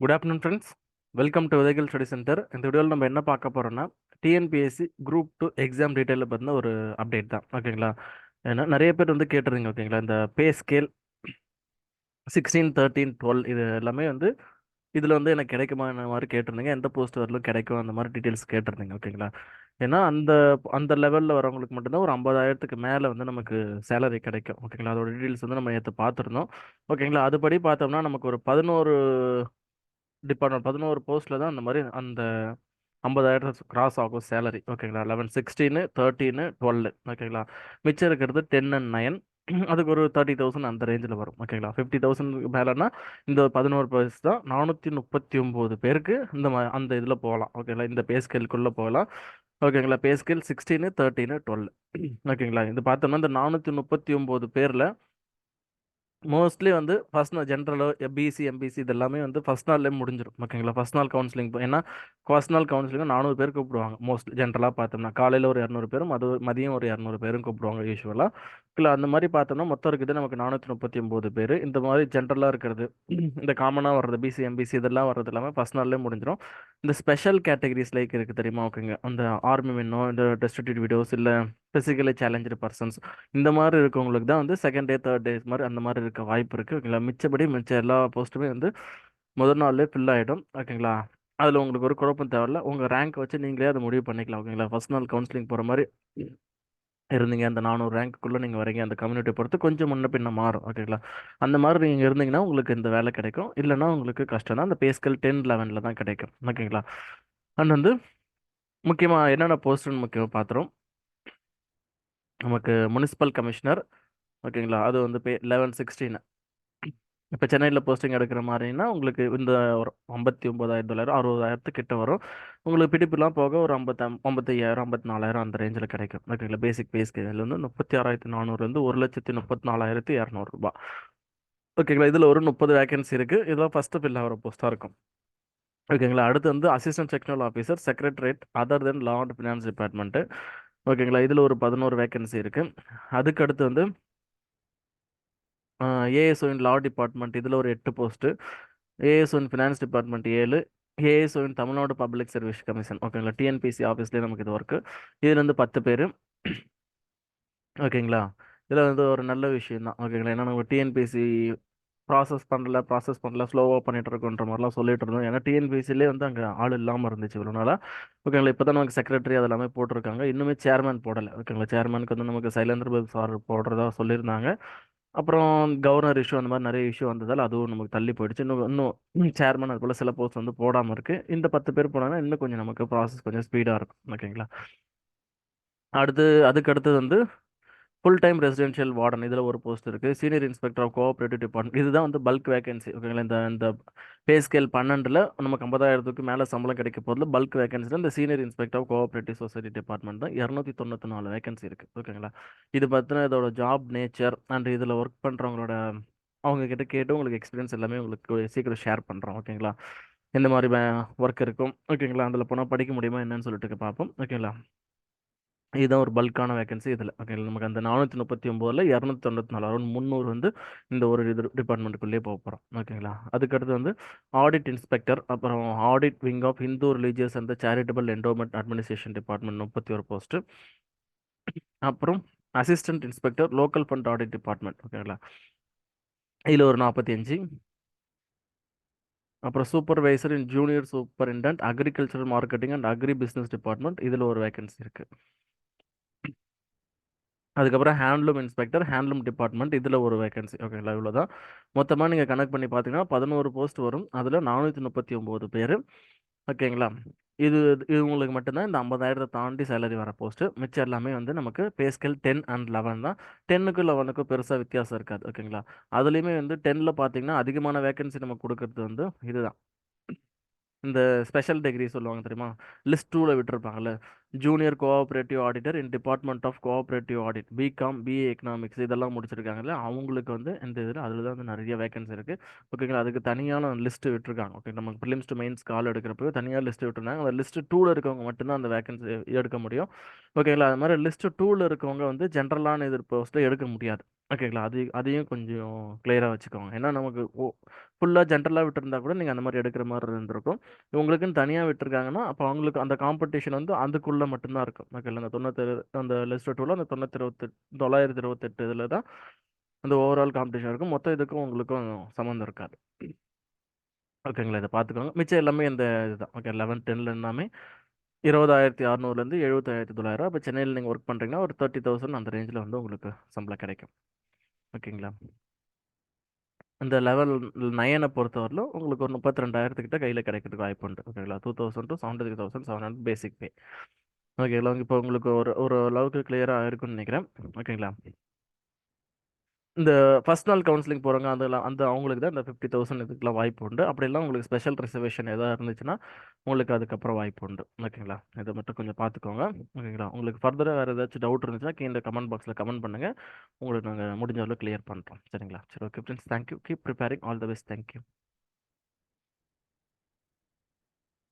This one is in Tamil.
Good afternoon friends welcome to Vidhaigal study centre இந்த வீடியோவில் நம்ம என்ன பார்க்க போகிறோம்னா டிஎன்பிஎஸ்சி குரூப் டூ எக்ஸாம் டீட்டெயிலில் பற்றின ஒரு அப்டேட் தான். ஓகேங்களா ஏன்னா நிறைய பேர் வந்து கேட்டிருந்தீங்க ஓகேங்களா இந்த pay scale sixteen thirteen twelve இது எல்லாமே வந்து இதில் வந்து எனக்கு கிடைக்குமா என்ன மாதிரி கேட்டிருந்தீங்க. எந்த போஸ்ட் வரலும் கிடைக்கும் அந்த மாதிரி டீட்டெயில்ஸ் கேட்டிருந்தீங்க ஓகேங்களா ஏன்னா அந்த அந்த லெவலில் வரவங்களுக்கு மட்டும்தான் ஒரு ஐம்பதாயிரத்துக்கு மேலே வந்து நமக்கு சேலரி கிடைக்கும் ஓகேங்களா அதோட டீட்டெயில்ஸ் வந்து நம்ம நேற்று பார்த்துருந்தோம் ஓகேங்களா அதுபடி பார்த்தோம்னா நமக்கு ஒரு பதினோரு டிபார்ட்மெண்ட் பதினோரு போஸ்ட்டில் தான் அந்த மாதிரி அந்த ஐம்பதாயிரம் கிராஸ் ஆகும் சேலரி ஓகேங்களா லெவன் சிக்ஸ்டீனு தேர்ட்டீனு டுவெல் ஓகேங்களா மிச்சம் இருக்கிறது டென் அண்ட் நைன் அதுக்கு ஒரு தேர்ட்டி தௌசண்ட் அந்த ரேஞ்சில் வரும். ஓகேங்களா ஃபிஃப்டி தௌசண்ட்க்கு மேலேனா இந்த பதினோரு பர்ஸ் தான் நானூற்றி முப்பத்தி ஒம்பது பேருக்கு இந்த மா அந்த இதில் போகலாம். ஓகேங்களா இந்த பே ஸ்கேலுக்குள்ளே போகலாம். ஓகேங்களா pay scale sixteen thirteen twelve ஓகேங்களா இது பார்த்தோம்னா இந்த நானூற்றி முப்பத்தி ஒம்பது பேரில் மோஸ்ட்லி வந்து ஃபஸ்ட் நாள் ஜென்ரலோ பிசி எம்பிசி இது எல்லாமே வந்து ஃபஸ்ட் நாள்லேயே முடிஞ்சிடும் ஓகேங்களா ஃபஸ்ட் நாள் கவுன்சிலிங் ஏன்னா ஃபஸ்ட் நாள் கவுன்சிலிங் நானூறு பேர் கூப்பிடுவாங்க. மோஸ்ட்லி ஜென்ரலாக பார்த்தோம்னா காலையில் ஒரு இரநூறு பேரும் அது மதியம் ஒரு இரநூறு பேரும் கூப்பிடுவாங்க யூஸ்வலாக இல்லை அந்த மாதிரி பார்த்தோம்னா மொத்தம் இருக்குது நமக்கு நானூற்றி முப்பத்தி ஒம்பது பேர். இந்த மாதிரி ஜென்ரலாக இருக்கிறது இந்த காமனாக வர்றது பிசி எம்பிசி இதெல்லாம் வர்றது எல்லாமே ஃபஸ்ட் நாள்லேயே முடிஞ்சிடும் இந்த ஸ்பெஷல் கேட்டகரிஸ் லைக் இருக்குது தெரியுமா? ஓகேங்க அந்த ஆர்மி மென்னோ இந்த டெஸ்டிடியூட் வீடியோஸ் இல்லை ஃபிசிக்கலி சேலஞ்சு பர்சன்ஸ் இந்த மாதிரி இருக்கவங்களுக்கு தான் வந்து செகண்ட் டே தேர்ட் டேஸ் மாதிரி அந்த மாதிரி இருக்க வாய்ப்பு இருக்குது ஓகேங்களா? மிச்சபடி மிச்ச எல்லா போஸ்ட்டுமே வந்து முதல் நாள்லேயே ஃபில் ஆகிடும் ஓகேங்களா? அதில் உங்களுக்கு ஒரு குழப்பம் தேவையில்ல. உங்கள் ரேங்க் வச்சு நீங்களே அதை முடிவு பண்ணிக்கலாம். ஓகேங்களா? ஃபஸ்ட் நாள் கவுன்சிலிங் போகிற மாதிரி இருந்தீங்க. அந்த நானூறு ரேங்க்குள்ளே நீங்கள் வரீங்க அந்த கம்யூனிட்டி பொறுத்து கொஞ்சம் முன்ன பின்ன மாறும். ஓகேங்களா? அந்த மாதிரி நீங்கள் இருந்தீங்கன்னா உங்களுக்கு இந்த வேலை கிடைக்கும். இல்லைனா உங்களுக்கு கஷ்டம் தான் அந்த பேஸ்கல் டென் லெவனில் தான் கிடைக்கும். ஓகேங்களா? அண்ட் வந்து முக்கியமாக என்னென்ன போஸ்ட்டுன்னு முக்கியமாக பார்த்துறோம் நமக்கு முனிசிபல் கமிஷனர் ஓகேங்களா? அது வந்து பே லெவன் சிக்ஸ்டீன் இப்போ சென்னையில் போஸ்டிங் எடுக்கிற மாதிரினா உங்களுக்கு இந்த ஒரு ஐம்பத்தி ஒம்பதாயிரம் தொள்ளாயிரம் அறுபதாயிரத்து கிட்ட வரும். உங்களுக்கு பிடிப்புலாம் போக ஒரு ஐம்பத்த ஐம்பத்தையாயிரம் ஐம்பத்தி நாலாயிரம் அந்த ரேஞ்சில் கிடைக்கும். ஓகேங்களா? பேசிக் பேஸ்க்கு ஸ்கேல் வந்து முப்பத்தி ஆறாயிரத்தி நானூறுலேருந்து ஒரு லட்சத்தி முப்பத்தி நாலாயிரத்தி இரநூறுபா ஓகேங்களா? இதில் ஒரு முப்பது வேகன்சி இருக்குது இதெல்லாம் ஃபஸ்ட்டு ஃபில் ஆகிற போஸ்ட்டாக இருக்கும். ஓகேங்களா? அடுத்து வந்து assistant sectional officer secretariat other than law and finance department ஓகேங்களா? இதில் ஒரு பதினோரு வேக்கன்சி இருக்குது அதுக்கு அடுத்து வந்து ஏஎஸ்ஓயின் லா டிபார்ட்மெண்ட் இதில் ஒரு எட்டு போஸ்ட்டு ஏஎஸ்ஓயின் ஃபினான்ஸ் டிபார்ட்மெண்ட் ஏழு. ஏஎஸ்ஓயின் தமிழ்நாடு பப்ளிக் சர்வீஸ் கமிஷன் ஓகேங்களா? டிஎன்பிசி ஆஃபீஸ்லேயே நமக்கு இது ஒர்க்கு இதில் வந்து பத்து பேர். ஓகேங்களா? இதில் வந்து ஒரு நல்ல விஷயம் தான். ஓகேங்களா? ஏன்னா நம்ம டிஎன்பிசி ப்ராசஸ் பண்ணல ப்ராசஸ் பண்ணல ஸ்லோவாக பண்ணிட்டு இருக்கோன்ற மாதிரிலாம் சொல்லிட்டு இருந்தோம். ஏன்னா டிஎன்பிசிலே வந்து அங்கே ஆள் இல்லாமல் இருந்துச்சு இவ்வளோ நாளாக ஓகேங்களா இப்போ தான் நமக்கு செக்ரட்டரி அது எல்லாமே போட்டிருக்காங்க. இன்னுமே சேர்மேன் போடலை. ஓகேங்களா சேர்மேனுக்கு வந்து நமக்கு சைலேந்திர பாபு சார் போடுறதா சொல்லியிருந்தாங்க. அப்புறம் கவர்னர் இஷ்யூ அந்த மாதிரி நிறைய இஷ்யூ வந்ததால் அதுவும் நமக்கு தள்ளி போயிடுச்சு. இன்னும் இன்னும் சேர்மன் அது போல் சில போஸ்ட் வந்து போடாமல் இருக்குது இந்த பத்து பேர் போனாங்கன்னா இன்னும் கொஞ்சம் நமக்கு ப்ராசஸ் கொஞ்சம் ஸ்பீடாக இருக்கும். ஓகேங்களா அடுத்து அதுக்கு அடுத்தது வந்து ஃபுல் டைம் ரெசிடென்ஷியல் வார்டன் இதில் ஒரு போஸ்ட் இருக்குது senior inspector of cooperative department இதுதான் வந்து பல்க் வேகன்சி ஓகேங்களா இந்த இந்த பே ஸ்கேல் பன்னெண்டில் நமக்கு ஐம்பதாயிரத்துக்கு மேலே சம்பளம் கிடைக்க போதில் பல்க் வேகன்சியில் இந்த senior inspector of cooperative society department தான் இரநூத்தி தொண்ணூற்றி நாலு வேகன்சி இருக்குது ஓகேங்களா இது பார்த்தினா இதோட ஜாப் நேச்சர் அண்ட் இதில் ஒர்க் பண்ணுறவங்களோட அவங்கக்கிட்ட கேட்டு உங்களுக்கு எக்ஸ்பீரியன்ஸ் எல்லாமே உங்களுக்கு சீக்கிரம் ஷேர் பண்ணுறோம் ஓகேங்களா எந்த மாதிரி ஒர்க் இருக்கும். ஓகேங்களா அதில் போனால் படிக்க முடியுமா? என்னன்னு சொல்லிட்டு பார்ப்போம். ஓகேங்களா இதுதான் ஒரு பல்கான வேகன்சி இதில். ஓகே நமக்கு அந்த நானூற்றி முப்பத்தி ஒம்போதில் இரநூத்தி தொண்ணூற்றி நாலு அரௌண்ட் முந்நூறு வந்து இந்த ஒரு இது டிபார்ட்மெண்ட்டுக்குள்ளேயே போக போகிறோம் ஓகேங்களா அதுக்கடுத்து வந்து ஆடிட் இன்ஸ்பெக்டர் அப்புறம் audit wing of Hindu religious and charitable endowment administration department முப்பத்தி ஒரு போஸ்ட்டு அப்புறம் assistant inspector local fund audit department ஓகேங்களா இதில் ஒரு நாற்பத்தி அஞ்சு. அப்புறம் supervisor in junior superintendent agricultural marketing and agri business department இதில் ஒரு வேகன்சி இருக்குது அதுக்கப்புறம் ஹேண்ட்லூம் இன்ஸ்பெக்டர் ஹேண்ட்லூம் டிபார்ட்மெண்ட் இதில் ஒரு வேகன்சி. ஓகேங்களா இவ்வளோ தான். மொத்தமாக நீங்கள் கனெக்ட் பண்ணி பார்த்தீங்கன்னா பதினோரு போஸ்ட் வரும். அதில் நானூற்றி முப்பத்தி ஒம்பது பேர். ஓகேங்களா? இது இது உங்களுக்கு மட்டும்தான். இந்த ஐம்பதாயிரத்தை தாண்டி சேலரி வர போஸ்ட்டு மிச்சம் எல்லாமே வந்து நமக்கு பேஸ்கல் டென் அண்ட் லெவன் தான். டென்னுக்கு லெவனுக்கும் பெருசாக வித்தியாசம் இருக்காது. ஓகேங்களா? அதுலேயுமே வந்து டென்னில் பார்த்தீங்கன்னா அதிகமான வேகன்சி நம்ம கொடுக்கறது வந்து இதுதான். இந்த ஸ்பெஷல் டிகிரி சொல்லுவாங்க தெரியுமா? லிஸ்ட் டூவில் விட்டுருப்பாங்கல்ல. Junior cooperative auditor in department of cooperative audit BCom BA economics இதெல்லாம் முடிச்சிருக்காங்கல்ல அவங்களுக்கு வந்து இந்த இதில் அதில் தான் வந்து நிறைய வேகன்சி இருக்குது ஓகேங்களா அதுக்கு தனியான லிஸ்ட்டு விட்டுருக்காங்க. ஓகே நமக்கு ப்ரிலிம்ஸ் டு மெயின்ஸ் கால் எடுக்கிறப்போ தனியாக லிஸ்ட்டு விட்டுருந்தாங்க. அந்த லிஸ்ட்டு டூவில் இருக்கவங்க மட்டும்தான் அந்த வேகன்சி எடுக்க முடியும். ஓகேங்களா அது மாதிரி லிஸ்ட்டு டூவில் இருக்கவங்க வந்து ஜென்ரலான இது போஸ்ட்டில் எடுக்க முடியாது. ஓகேங்களா அது அதையும் கொஞ்சம் கிளியராக வச்சுக்கோங்க. ஏன்னா நமக்கு ஓ ஃபுல்லாக ஜென்ரலாக விட்டுருந்தா கூட நீங்கள் அந்த மாதிரி எடுக்கிற மாதிரி இருந்திருக்கும். உங்களுக்குன்னு தனியாக விட்டுருக்காங்கன்னா அப்போ அவங்களுக்கு அந்த காம்படிஷன் வந்து அதுக்குள்ளே மட்டும்தான் இருக்கும். மக்கள் அந்த தொண்ணூத்தெரு அந்த லிஸ்ட் டூவில் அந்த தொண்ணூற்றி இருபத்தெட்டு தொள்ளாயிரத்தி இருபத்தெட்டு இதில் தான் அந்த ஓவரால் காம்படிஷன் இருக்கும். மொத்தம் இதுக்கும் உங்களுக்கும் சம்மந்தம் இருக்காது. ஓகேங்களா இதை பார்த்துக்கோங்க. மிச்சம் எல்லாமே இந்த இதுதான். ஓகே லெவன் டென்ல எல்லாமே இருபதாயிரத்தி அறநூறுலேருந்து எழுபத்தாயிரத்தி தொள்ளாயிரம் இப்போ சென்னையில் நீங்கள் ஒர்க் பண்ணுறீங்கன்னா ஒரு தேர்ட்டி தௌசண்ட் அந்த ரேஞ்சில் வந்து உங்களுக்கு சம்பளம் கிடைக்கும். ஓகேங்களா இந்த லெவல் நயனை பொறுத்தவரையிலும் உங்களுக்கு ஒரு முப்பத்தி ரெண்டாயிரத்துக்கிட்ட கையில் கிடைக்கிறதுக்கு வாய்ப்பு உண்டு. ஓகேங்களா two thousand to seventy three thousand seven hundred basic pay ஓகேங்களா இப்போ உங்களுக்கு ஒரு ஒரு அளவுக்கு கிளியராக இருக்குன்னு நினைக்கிறேன். ஓகேங்களா இந்த ஃபஸ்ட் நாள் கவுன்சிலிங் போகிறவங்க அதெல்லாம் அந்த அவங்களுக்கு தான் இந்த ஃபிஃப்டி தௌசண்ட் இதுக்கெலாம் வாய்ப்பு உண்டு. அப்படிலாம் உங்களுக்கு ஸ்பெஷல் ரிசர்வேஷன் எதாவது இருந்துச்சுன்னா உங்களுக்கு அதுக்கப்புறம் வாய்ப்பு உண்டு. ஓகேங்களா இதை மட்டும் கொஞ்சம் பார்த்துக்கோங்க. ஓகேங்களா உங்களுக்கு ஃபர்தராக வேறு ஏதாச்சும் டவுட் இருந்துச்சுன்னா கீழே கமெண்ட் பாக்ஸில் கமெண்ட் பண்ணுங்கள் உங்களுக்கு நாங்கள் முடிஞ்ச அளவு கிளியர் பண்ணுறோம் சரிங்களா? சரி okay friends thank you keep preparing all the best thank you